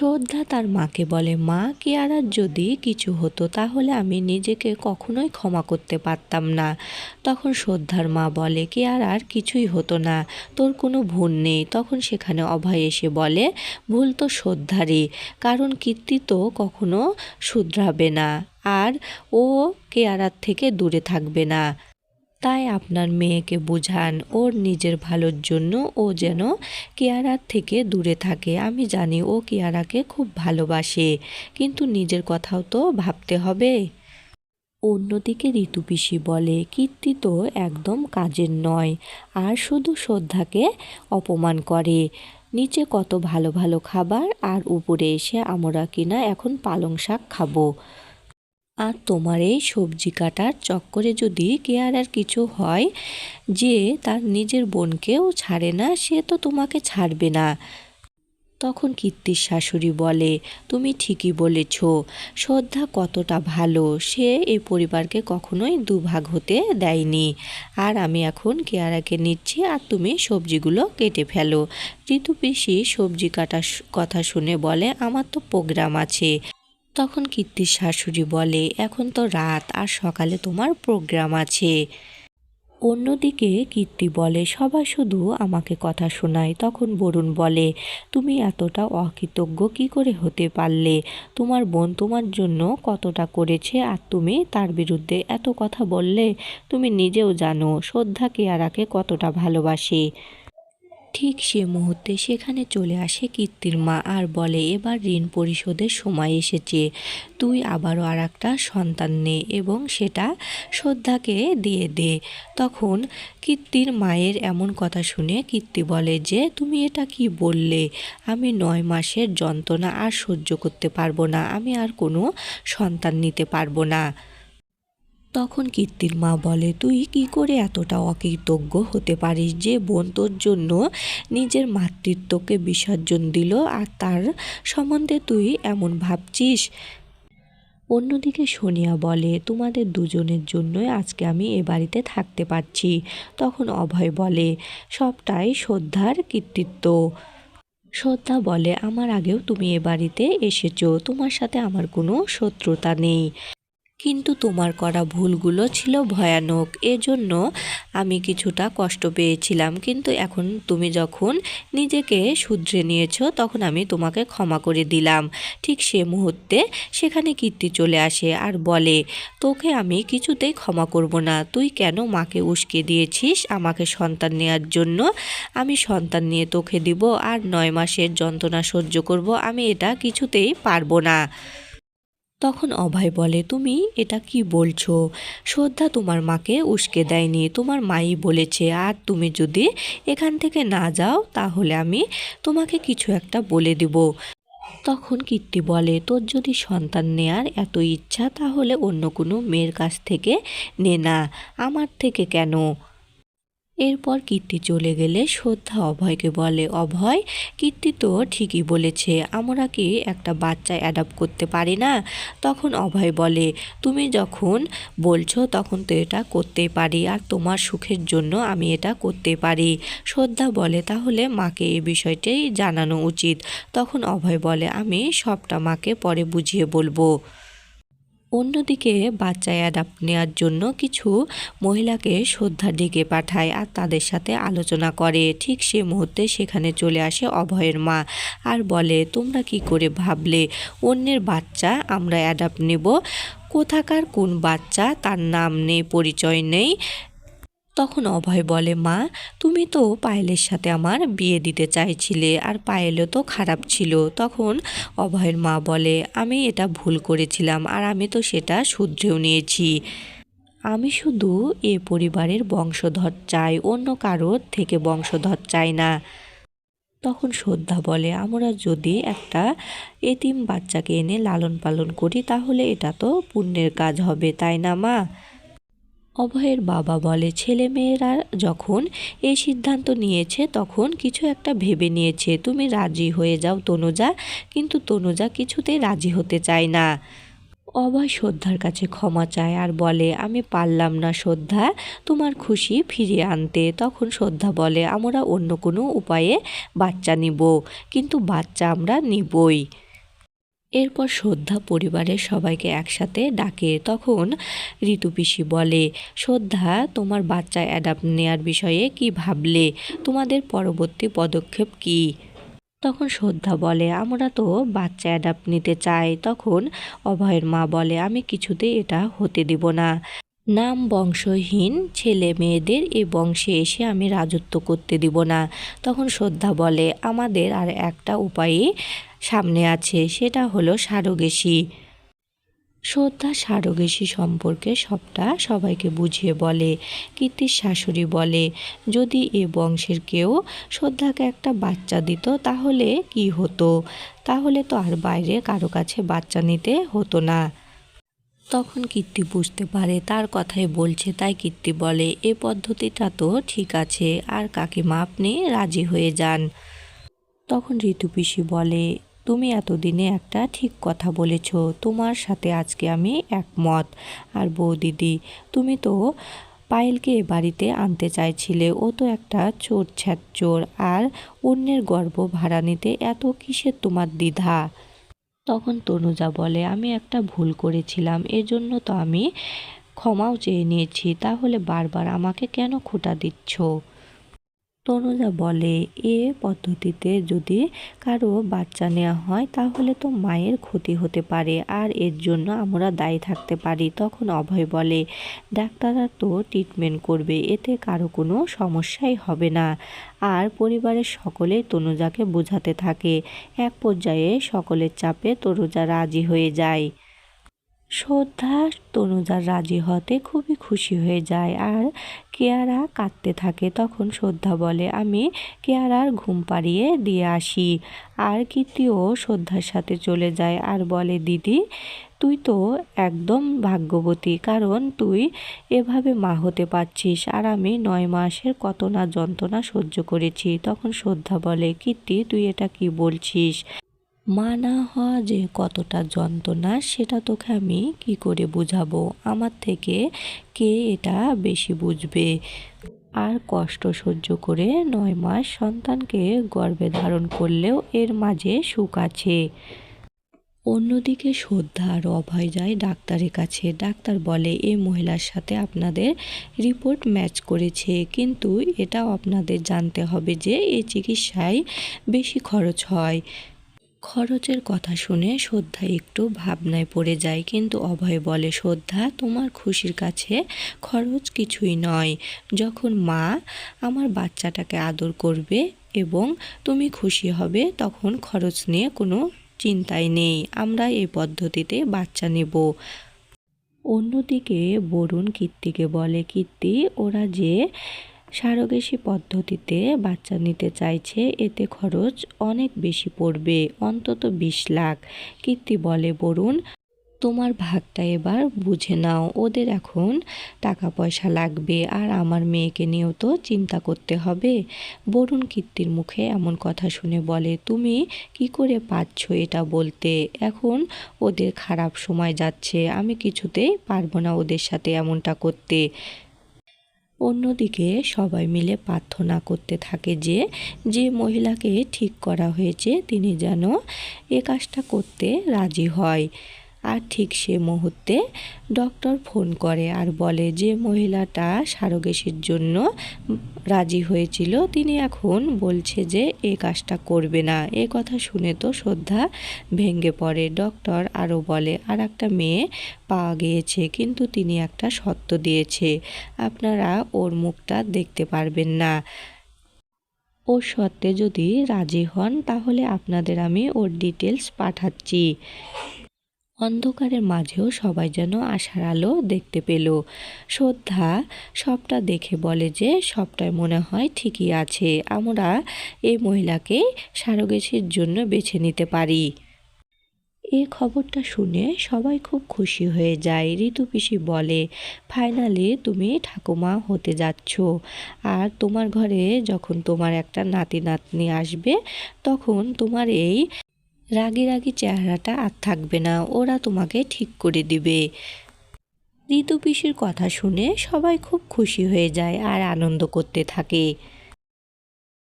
শ্রদ্ধা তার মাকে বলে, মা কেয়ারার যদি কিছু হতো তাহলে আমি নিজেকে কখনোই ক্ষমা করতে পারতাম না। তখন শ্রদ্ধার মা বলে কেয়ারার কিছুই হতো না, তোর কোনো ভুল নেই। তখন সেখানে অভয় এসে বলে, ভুল তো শ্রদ্ধারই, কারণ কীর্তি তো কখনো শুধরাবে না, আর ও কেয়ারার থেকে দূরে থাকবে না। তাই আপনার মেয়েকে বুঝান, ওর নিজের ভালোর জন্য ও যেন কেয়ারার থেকে দূরে থাকে। আমি জানি ও কেয়ারাকে খুব ভালোবাসে, কিন্তু নিজের কথাও তো ভাবতে হবে। অন্যদিকে ঋতু পিসি বলে, কীর্তি তো একদম কাজের নয়, আর শুধু শ্রদ্ধাকে অপমান করে। নিচে কত ভালো ভালো খাবার, আর উপরে এসে আমরা কিনা এখন পালং শাক খাব। আর তোমার এই সবজি কাটার চক্করে যদি কেয়ার কিছু হয় যে তার নিজের বোনকেও ছাড়ে না, সে তো তোমাকে ছাড়বে না। তখন কীর্তির শাশুড়ি বলে, তুমি ঠিকই বলেছ, শ্রদ্ধা কতটা ভালো, সে এই পরিবারকে কখনোই দুভাগ হতে দেয়নি। আর আমি এখন কেয়ারাকে নিচ্ছি আর তুমি সবজিগুলো কেটে ফেলো। ঋতু পিসি সবজি কাটার কথা শুনে বলে, আমার তো প্রোগ্রাম আছে তখন কীর্তির শাশুড়ি বলে, এখন তো রাত, আর সকালে তোমার প্রোগ্রাম আছে। অন্যদিকে কীর্তি বলে, সবাই শুধু আমাকে কথা শোনায়। তখন বরুণ বলে, তুমি এতটা অকৃতজ্ঞ কি করে হতে পারলে? তোমার বোন তোমার জন্য কতটা করেছে, আর তুমি তার বিরুদ্ধে এত কথা বললে? তুমি নিজেও জানো, শ্রদ্ধা কেয়ারাকে কতটা ভালোবাসে। ঠিক সে মুহূর্তে সেখানে চলে আসে কীর্তির মা আর বলে, এবার ঋণ পরিশোধের সময় এসেছে। তুই আবারও আর একটা সন্তান নে এবং সেটা শ্রদ্ধাকে দিয়ে দে। তখন কীর্তির মায়ের এমন কথা শুনে কীর্তি বলে, যে তুমি এটা কি বললে? আমি নয় মাসের যন্ত্রণা আর সহ্য করতে পারব না। আমি আর কোনো সন্তান নিতে পারব না। তখন কীর্তির মা বলে, তুই কি করে এতটা অকৃতজ্ঞ হতে পারিস যে বোন তোর জন্য নিজের মাতৃত্বকে বিসর্জন দিল আর তার সম্বন্ধে তুই এমন ভাবছিস? অন্যদিকে সোনিয়া বলে, তোমাদের দুজনের জন্যই আজকে আমি এ বাড়িতে থাকতে পারছি। তখন অভয় বলে, সবটাই শ্রদ্ধার কৃতিত্ব। শ্রদ্ধা বলে, আমার আগেও তুমি এ বাড়িতে এসেছ। তোমার সাথে আমার কোনো শত্রুতা নেই। কিন্তু তোমার করা ভুলগুলো ছিল ভয়ানক। এজন্য আমি কিছুটা কষ্ট পেয়েছিলাম। কিন্তু এখন তুমি যখন নিজেকে শুধরে নিয়েছো, তখন আমি তোমাকে ক্ষমা করে দিলাম। ঠিক সে মুহূর্তে সেখানে কীর্তি চলে আসে আর বলে, তোকে আমি কিছুতেই ক্ষমা করব না। তুই কেন মাকে উস্কে দিয়েছিস আমাকে সন্তান নেওয়ার জন্য? আমি সন্তান নিয়ে তোকে দিব আর নয় মাসের যন্ত্রণা সহ্য করব। আমি এটা কিছুতেই পারব না। তখন অভয় বলে, তুমি এটা কি বলছো? শ্রদ্ধা তোমার মাকে উস্কে দেয়নি, তোমার মাই বলেছে। আর তুমি যদি এখান থেকে না যাও, তাহলে আমি তোমাকে কিছু একটা বলে দিব। তখন কীর্তি বলে, তোর যদি সন্তান নেয়ার এত ইচ্ছা, তাহলে অন্য কোনো মেয়ের কাছ থেকে নে না। আমার থেকে কেন? এরপর কীর্তি চলে গেলে শ্রদ্ধা অভয়কে বলে, অভয়, কীর্তি তো ঠিকই বলেছে, আমরা কি একটা বাচ্চা অ্যাডাপ্ট করতে পারি না? তখন অভয় বলে, তুমি যখন বলছো তখন তো এটা করতেই পারি, আর তোমার সুখের জন্য আমি এটা করতে পারি। শ্রদ্ধা বলে, তাহলে মাকে এই বিষয়টাই জানানো উচিত। তখন অভয় বলে, আমি সবটা মাকে পরে বুঝিয়ে বলব। অন্যদিকে বাচ্চা অ্যাডাপ্ট নেওয়ার জন্য কিছু মহিলাকে শ্রদ্ধা ডেকে পাঠায় আর তাদের সাথে আলোচনা করে। ঠিক সে মুহূর্তে সেখানে চলে আসে অভয়ের মা আর বলে, তোমরা কি করে ভাবলে? অন্যের বাচ্চা আমরা অ্যাডাপ্ট নেব। কোথাকার কোন বাচ্চা? তার নাম নেই, পরিচয় নেই। তখন অভয় বলে, মা, তুমি তো পায়েলের সাথে আমার বিয়ে দিতে চাইছিলে আর পায়েলও তো খারাপ ছিল। তখন অভয়ের মা বলে, আমি এটা ভুল করেছিলাম আর আমি তো সেটা শুধরেও নিয়েছি। আমি শুধু এ পরিবারের বংশধর চাই, অন্য কারোর থেকে বংশধর চাই না। তখন শ্রদ্ধা বলে, আমরা যদি একটা এতিম বাচ্চাকে এনে লালন পালন করি, তাহলে এটা তো পুণ্যের কাজ হবে, তাই না মা? অভয়ের বাবা বলে ছেলে মেয়েরা যখন এই সিদ্ধান্ত নিয়েছে, তখন কিছু একটা ভেবে নিয়েছে। তুমি রাজি হয়ে যাও তনুজা, কিন্তু তনুজা কিছুতেই রাজি হতে চায় না। অভয় শ্রদ্ধার কাছে ক্ষমা চায় আর বলে, আমি পারলাম না শ্রদ্ধা, তোমার খুশি ফিরিয়ে আনতে। তখন শ্রদ্ধা বলে, আমরা অন্য কোনো উপায়ে বাচ্চা নিব, কিন্তু বাচ্চা আমরা নিবই। এরপর শ্রদ্ধা পরিবারের সবাইকে একসাথে ডাকে। তখন ঋতু পিসি বলে, শ্রদ্ধা, তোমার বাচ্চা অ্যাডাপ্ট নেয়ার বিষয়ে কি ভাবলে? তোমাদের পরবর্তী পদক্ষেপ কি? তখন শ্রদ্ধা বলে, আমরা তো বাচ্চা অ্যাডাপ্ট নিতে চাই। তখন অভয়ের মা বলে, আমি কিছুতেই এটা হতে দিব না। নাম বংশহীন ছেলে মেয়েদের এ বংশে এসে আমি রাজত্ব করতে দিব না। তখন শ্রদ্ধা বলে, আমাদের আর একটা উপায়ই সামনে আছে, সেটা হলো সারোগেসি। শ্রদ্ধা সারোগেসি সম্পর্কে সবটা সবাইকে বুঝিয়ে বলে, কীর্তির শাশুড়ি বলে। যদি এ বংশের কেউ শ্রদ্ধাকে একটা বাচ্চা দিত, তাহলে কি হতো? তাহলে তো আর বাইরে কারও কাছে বাচ্চা নিতে হতো না। তখন কীর্তি বুঝতে পারে, তার কথাই বলছে, তাই কীর্তি বলে, এ পদ্ধতিটা তো ঠিক আছে, আর কাকিমা আপনি রাজি হয়ে যান। তখন ঋতু পিসি বলে তুমি এতদিনে একটা ঠিক কথা বলেছ। তোমার সাথে আজকে আমি একমত। আর বৌদিদি তুমি তো পায়েলকে বাড়িতে আনতে চাইছিলে। ও তো একটা চোর ছ্যাচোর আর অন্যের গর্ব ভাড়া নিতে এত কিসের তোমার দ্বিধা? তখন তনুজা বলে, আমি একটা ভুল করেছিলাম। এজন্য তো আমি ক্ষমাও চেয়ে নিয়েছি। তাহলে বারবার আমাকে কেন খোটা দিচ্ছ? তনুজা বলে, এ পদ্ধতিতে যদি কারও বাচ্চা নেওয়া হয়, তাহলে তো মায়ের ক্ষতি হতে পারে। আর এর জন্য আমরা দায়ী থাকতে পারি। তখন অভয় বলে, ডাক্তাররা তো ট্রিটমেন্ট করবে, এতে কারও কোনো সমস্যাই হবে না। আর পরিবারের সকলেই তনুজাকে বোঝাতে থাকে। এক পর্যায়ে সকলের চাপে তনুজা রাজি হয়ে যায়। শ্রদ্ধা তনুজার রাজি হতে খুবই খুশি হয়ে যায় আর কেয়ারা কাঁদতে থাকে, তখন শ্রদ্ধা বলে, আমি কেয়ারার ঘুম পাড়িয়ে দিয়ে আসি। আর কীর্তিও শ্রদ্ধার সাথে চলে যায় আর বলে, দিদি, তুই তো একদম ভাগ্যবতী, কারণ তুই এভাবে মা হতে পারছিস আর আমি নয় মাসের কত না যন্ত্রণা সহ্য করেছি। তখন শ্রদ্ধা বলে, কীর্তি, তুই এটা কি বলছিস? মা না হওয়া যে কতটা যন্ত্রণা, সেটা তোকে আমি কি করে বুঝাবো? আমার থেকে কে এটা বেশি বুঝবে? আর কষ্ট সহ্য করে নয় মাস সন্তানকে গর্ভে ধারণ করলেও এর মাঝে সুখ আছে। অন্যদিকে শ্রদ্ধা আর অভয় যায় ডাক্তারের কাছে। ডাক্তার বলে এই মহিলার সাথে আপনাদের রিপোর্ট ম্যাচ করেছে, কিন্তু এটাও আপনাদের জানতে হবে যে এই চিকিৎসায় বেশি খরচ হয়। খরচের কথা শুনে শ্রদ্ধা একটু ভাবনায় পড়ে যায়, কিন্তু অভয় বলে, শ্রদ্ধা, তোমার খুশির কাছে খরচ কিছুই নয়। যখন মা আমার বাচ্চাটাকে আদর করবে এবং তুমি খুশি হবে, তখন খরচ নিয়ে কোনো চিন্তাই নেই। আমরা এই পদ্ধতিতে বাচ্চা নেব। অন্যদিকে বরুণ কীর্তিকে বলে, কীর্তি, ওরা যে সারোগেসি পদ্ধতিতে বাচ্চা নিতে চাইছে, এতে খরচ অনেক বেশি পড়বে, অন্তত বিশ লাখ। কীর্তি বলে, বরুণ, তোমার ভাগটা এবার বুঝে নাও। ওদের এখন টাকা পয়সা লাগবে, আর আমার মেয়েকে নিয়েও তো চিন্তা করতে হবে। বরুণ কীর্তির মুখে এমন কথা শুনে বলে, তুমি কি করে পাচ্ছ এটা বলতে? এখন ওদের খারাপ সময় যাচ্ছে, আমি কিছুতেই পারব না ওদের সাথে এমনটা করতে। অন্যদিকে সবাই মিলে প্রার্থনা করতে থাকে যে যে মহিলাকে ঠিক করা হয়েছে, তিনি যেন এ কাজটা করতে রাজি হয়। আর ঠিক সে মুহূর্তে ডক্টর ফোন করে আর বলে যে, মহিলাটা সারোগেসির জন্য রাজি হয়েছিল। তিনি এখন বলছে যে, এ কাজটা করবে না। এ কথা শুনে তো শ্রদ্ধা ভেঙে পড়ে। ডক্টর আরও বলে আর একটা মেয়ে পাওয়া গিয়েছে, কিন্তু তিনি একটা সত্য দিয়েছে। আপনারা ওর মুখটা দেখতে পারবেন না। ওর সত্ত্বে যদি রাজি হন, তাহলে আপনাদের আমি ওর ডিটেলস পাঠাচ্ছি। অন্ধকারের মাঝেও সবাই যেন আশার আলো দেখতে পেল। শ্রদ্ধা সবটা দেখে বলে যে, সবটাই মনে হয় ঠিকই আছে। আমরা এই মহিলাকে সারোগেসির জন্য বেছে নিতে পারি। এ খবরটা শুনে সবাই খুব খুশি হয়ে যায়। ঋতু পিসি বলে, ফাইনালি তুমি ঠাকুমা হতে যাচ্ছ। আর তোমার ঘরে যখন তোমার একটা নাতি নাতনি আসবে, তখন তোমার এই রাগি রাগি চেহারাটা আর থাকবে না, ওরা তোমাকে ঠিক করে দিবে। ঋতু পিসির কথা শুনে সবাই খুব খুশি হয়ে যায় আর আনন্দ করতে থাকে।